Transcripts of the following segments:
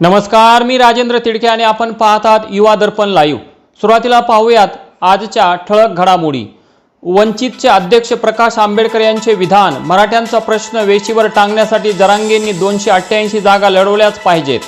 नमस्कार मी राजेंद्र तिडके आणि आपण पाहत आहात युवा दर्पण लाईव्ह. सुरुवातीला पाहूयात आजच्या ठळक घडामोडी. वंचितचे अध्यक्ष प्रकाश आंबेडकर यांचे विधान मराठ्यांचा प्रश्न वेशीवर टांगण्यासाठी जरांगेंनी दोनशे अठ्ठ्याऐंशी जागा लढवल्याच पाहिजेत.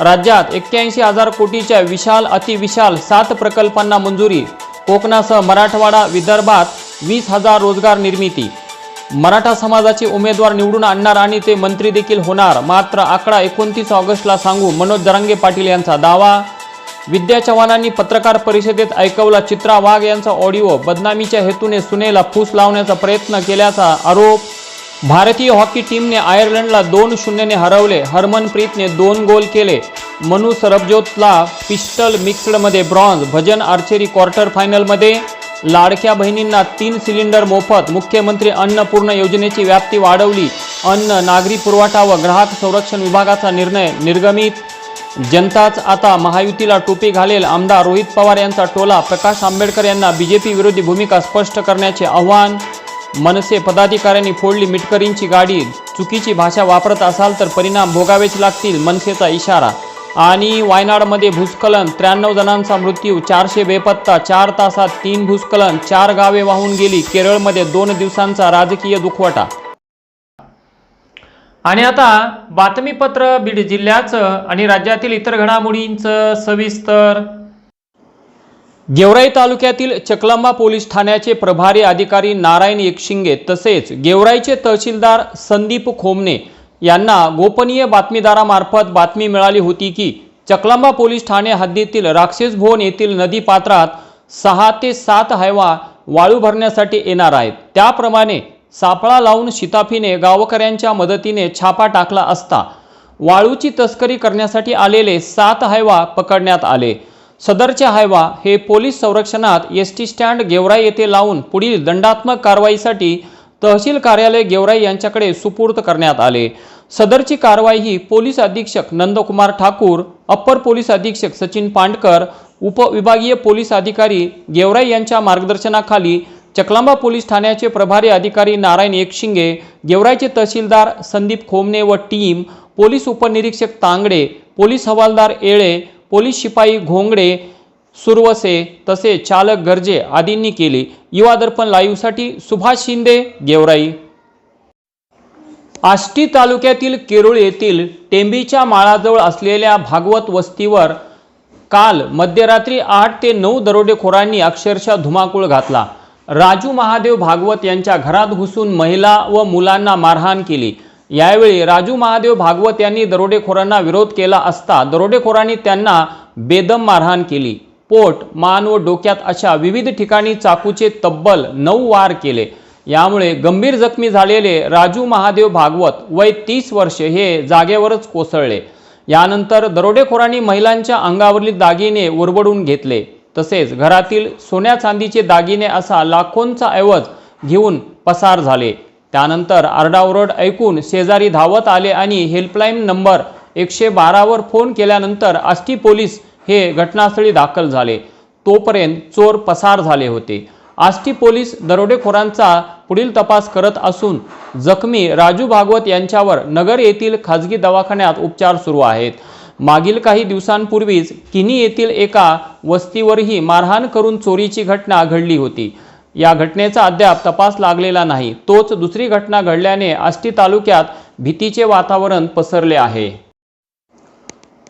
राज्यात एक्क्याऐंशी हजार कोटीच्या विशाल अतिविशाल सात प्रकल्पांना मंजुरी कोकणासह मराठवाडा विदर्भात वीस हजार रोजगार निर्मिती. मराठा समाजाचे उमेदवार निवडून आणणार आणि ते मंत्री देखील होणार मात्र आकडा एकोणतीस ऑगस्टला सांगू मनोज दरांगे पाटील यांचा दावा. विद्या चव्हाणांनी पत्रकार परिषदेत ऐकवला चित्रा वाघ यांचा ऑडिओ बदनामीच्या हेतूने सुनेला फूस लावण्याचा प्रयत्न केल्याचा आरोप. भारतीय हॉकी टीमने आयर्लंडला दोन शून्यने हरवले हरमनप्रीतने दोन गोल केले. मनू सरबजोतला पिस्टल मिक्स्डमध्ये ब्रॉन्झ भजन आर्चरी क्वार्टर फायनलमध्ये लाडक्या बहिणींना तीन सिलेंडर मोफत मुख्यमंत्री अन्नपूर्ण योजनेची व्याप्ती वाढवली अन्न नागरी पुरवठा व ग्राहक संरक्षण विभागाचा निर्णय निर्गमित. जनताच आता महायुतीला टोपी घालेल आमदार रोहित पवार यांचा टोला प्रकाश आंबेडकर यांना बीजेपी विरोधी भूमिका स्पष्ट करण्याचे आव्हान. मनसे पदाधिकाऱ्यांनी फोडली मिटकरींची गाडी चुकीची भाषा वापरत असाल तर परिणाम भोगावेच लागतील मनसेचा इशारा आणि वायनाडमध्ये भूस्खलन. त्र्याण्णव जणांचा मृत्यू चारशे बेपत्ता चार तासात तीन भूस्खलन चार गावे वाहून गेली. केरळमध्ये दोन दिवसांचा राजकीय दुखवटा. आणि आता बातमीपत्र बीड जिल्ह्याचं आणि राज्यातील इतर घडामोडींचं सविस्तर. गेवराई तालुक्यातील चकलांबा पोलीस ठाण्याचे प्रभारी अधिकारी नारायण एकशिंगे तसेच गेवराईचे तहसीलदार संदीप खोमने यांना गोपनीय बातमीदारामार्फत बातमी मिळाली होती की चकलांबा पोलीस ठाणे हद्दीतील राक्षस भुवन येथील नदीपात्रात सहा ते सात हायवा वाळू भरण्यासाठी येणार आहेत. त्याप्रमाणे सापळा लावून शिताफीने गावकऱ्यांच्या मदतीने छापा टाकला असता वाळूची तस्करी करण्यासाठी आलेले सात हायवा पकडण्यात आले. सदरचे हायवा हे पोलीस संरक्षणात एस टी स्टँड गेवराई येथे लावून पुढील दंडात्मक कारवाईसाठी तहसील कार्यालय गेवराई यांच्याकडे सुपूर्द करण्यात आले. सदरची कारवाई ही पोलीस अधीक्षक नंदकुमार ठाकूर अप्पर पोलीस अधीक्षक सचिन पांडकर उपविभागीय पोलीस अधिकारी गेवराई यांच्या मार्गदर्शनाखाली चकलांबा पोलीस ठाण्याचे प्रभारी अधिकारी नारायण एकशिंगे गेवराईचे तहसीलदार संदीप खोमने व टीम पोलीस उपनिरीक्षक तांगडे पोलीस हवालदार येळे पोलीस शिपाई घोंगडे सुरवसे तसे चालक गरजे आदींनी केली. युवा दर्पण लाईव्हसाठी सुभाष शिंदे गेवराई. आष्टी तालुक्यातील केरुळ येथील टेंबीच्या माळाजवळ असलेल्या भागवत वस्तीवर काल मध्यरात्री आठ ते नऊ दरोडेखोरांनी अक्षरशः धुमाकूळ घातला. राजू महादेव भागवत यांच्या घरात घुसून महिला व मुलांना मारहाण केली. यावेळी राजू महादेव भागवत यांनी दरोडेखोरांना विरोध केला असता दरोडेखोरांनी त्यांना बेदम मारहाण केली. पोट मान व डोक्यात अशा विविध ठिकाणी चाकूचे तब्बल नऊ वार केले. यामुळे गंभीर जखमी झालेले राजू महादेव भागवत वय तीस वर्षे हे जागेवरच कोसळले. यानंतर दरोडेखोरांनी महिलांच्या अंगावरील दागिने उरबडून घेतले. तसेच घरातील सोन्या चांदीचे दागिने असा लाखोंचा ऐवज घेऊन पसार झाले. त्यानंतर आरडाओरड ऐकून शेजारी धावत आले आणि हेल्पलाईन नंबर एकशे बारावर फोन केल्यानंतर आष्टी पोलीस हे घटनास्थळी दाखल झाले. तोपर्यंत चोर पसार झाले होते. आष्टी पोलीस दरोडेखोरांचा पुढील तपास करत असून जखमी राजू भागवत यांच्यावर नगर येथील खाजगी दवाखान्यात उपचार सुरू आहेत. मागील काही दिवसांपूर्वीच किनी येथील एका वस्तीवरही मारहाण करून चोरीची घटना घडली होती. या घटनेचा अद्याप तपास लागलेला नाही. तोच दुसरी घटना घडल्याने आष्टी तालुक्यात भीतीचे वातावरण पसरले आहे.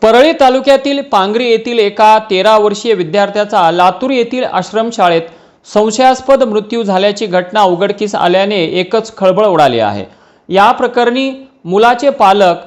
परळी तालुक्यातील पांगरी येथील एका तेरा वर्षीय विद्यार्थ्याचा लातूर येथील आश्रमशाळेत संशयास्पद मृत्यू झाल्याची घटना उघडकीस आल्याने एकच खळबळ उडाली आहे. या प्रकरणी मुलाचे पालक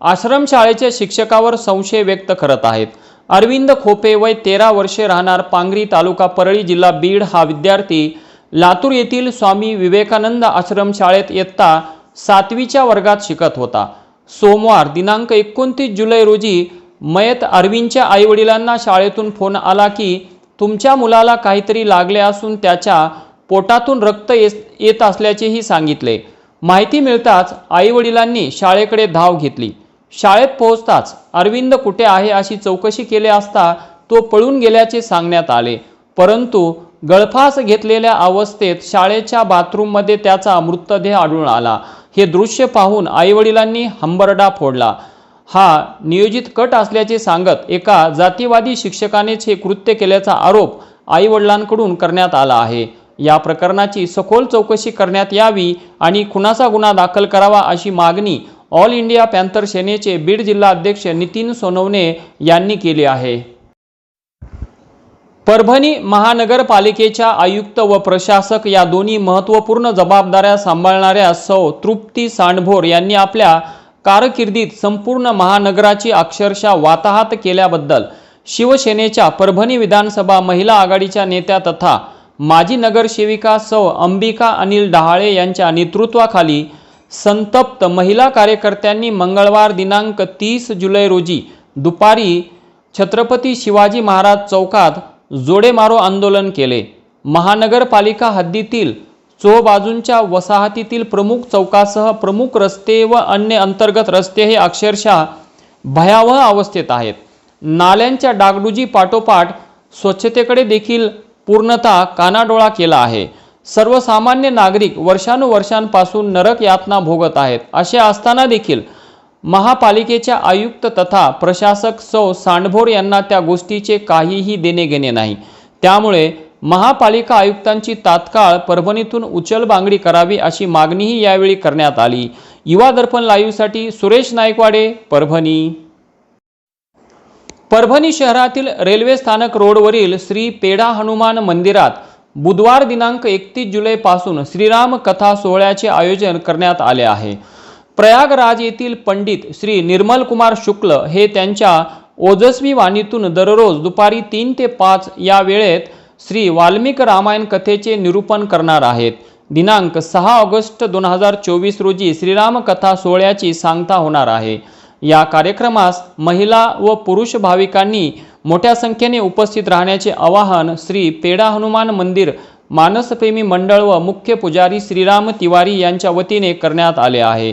आश्रमशाळेच्या शिक्षकावर संशय व्यक्त करत आहेत. अरविंद खोपे वय तेरा वर्षे राहणार पांगरी तालुका परळी जिल्हा बीड हा विद्यार्थी लातूर येथील स्वामी विवेकानंद आश्रमशाळेत इयत्ता सातवीच्या वर्गात शिकत होता. सोमवार दिनांक एकोणतीस जुलै रोजी मयत अरविंदच्या आईवडिलांना शाळेतून फोन आला की तुमच्या मुलाला काहीतरी लागले असून त्याच्या पोटातून रक्त येस- येत असल्याचेही सांगितले. माहिती मिळताच आईवडिलांनी शाळेकडे धाव घेतली. शाळेत पोहोचताच अरविंद कुठे आहे अशी चौकशी केली असता तो पळून गेल्याचे सांगण्यात आले. परंतु गळफास घेतलेल्या अवस्थेत शाळेच्या बाथरूममध्ये त्याचा मृतदेह आढळून आला. हे दृश्य पाहून आईवडिलांनी हंबरडा फोडला. हा नियोजित कट असल्याचे सांगत एका जातीवादी शिक्षकानेच हे कृत्य केल्याचा आरोप आईवडिलांकडून करण्यात आला आहे. या प्रकरणाची सखोल चौकशी करण्यात यावी आणि खुनाचा गुन्हा दाखल करावा अशी मागणी ऑल इंडिया पॅन्थर सेनेचे बीड जिल्हा अध्यक्ष नितीन सोनवणे यांनी केली आहे. परभणी महानगरपालिकेच्या आयुक्त व प्रशासक या दोन्ही महत्त्वपूर्ण जबाबदाऱ्या सांभाळणाऱ्या सौ तृप्ती सांडभोर यांनी आपल्या कारकिर्दीत संपूर्ण महानगराची अक्षरशः वाताहात केल्याबद्दल शिवसेनेच्या परभणी विधानसभा महिला आघाडीच्या नेत्या तथा माजी नगरसेविका सौ अंबिका अनिल डहाळे यांच्या नेतृत्वाखाली संतप्त महिला कार्यकर्त्यांनी मंगळवार दिनांक तीस जुलै रोजी दुपारी छत्रपती शिवाजी महाराज चौकात जोडेमारो आंदोलन केले. महानगरपालिका हद्दीतील चोबाजूंच्या वसाहतीतील प्रमुख चौकासह प्रमुख रस्ते व अन्य अंतर्गत रस्ते हे अक्षरशः भयावह अवस्थेत आहेत. नाल्यांच्या डागडुजी पाठोपाठ स्वच्छतेकडे देखील पूर्णतः कानाडोळा केला आहे. सर्वसामान्य नागरिक वर्षानुवर्षांपासून नरक यातना भोगत आहेत. असे असताना देखील महापालिकेच्या आयुक्त तथा प्रशासक सौ सांडभोर यांना त्या गोष्टीचे काहीही देणे घेणे नाही. त्यामुळे महापालिका आयुक्तांची तात्काळ परभणीतून उचलबांगडी करावी अशी मागणीही यावेळी करण्यात आली. युवा दर्पण लाईव्हसाठी सुरेश नायकवाडे परभणी. परभणी शहरातील रेल्वे स्थानक रोडवरील श्री पेढा हनुमान मंदिरात बुधवार दिनांक एकतीस जुलैपासून श्रीराम कथा सोहळ्याचे आयोजन करण्यात आले आहे. प्रयागराज येथील पंडित श्री निर्मल कुमार शुक्ल हे त्यांच्या ओजस्वी वाणीतून दररोज दुपारी तीन ते पाच या वेळेत श्री वाल्मिक रामायण कथेचे निरूपण करणार आहेत. दिनांक सहा ऑगस्ट दोन हजार चोवीस रोजी श्रीराम कथा सोहळ्याची सांगता होणार आहे. या कार्यक्रमास महिला व पुरुष भाविकांनी मोठ्या संख्येने उपस्थित राहण्याचे आवाहन श्री पेडा हनुमान मंदिर मानसप्रेमी मंडळ व मुख्य पुजारी श्रीराम तिवारी यांच्या वतीने करण्यात आले आहे.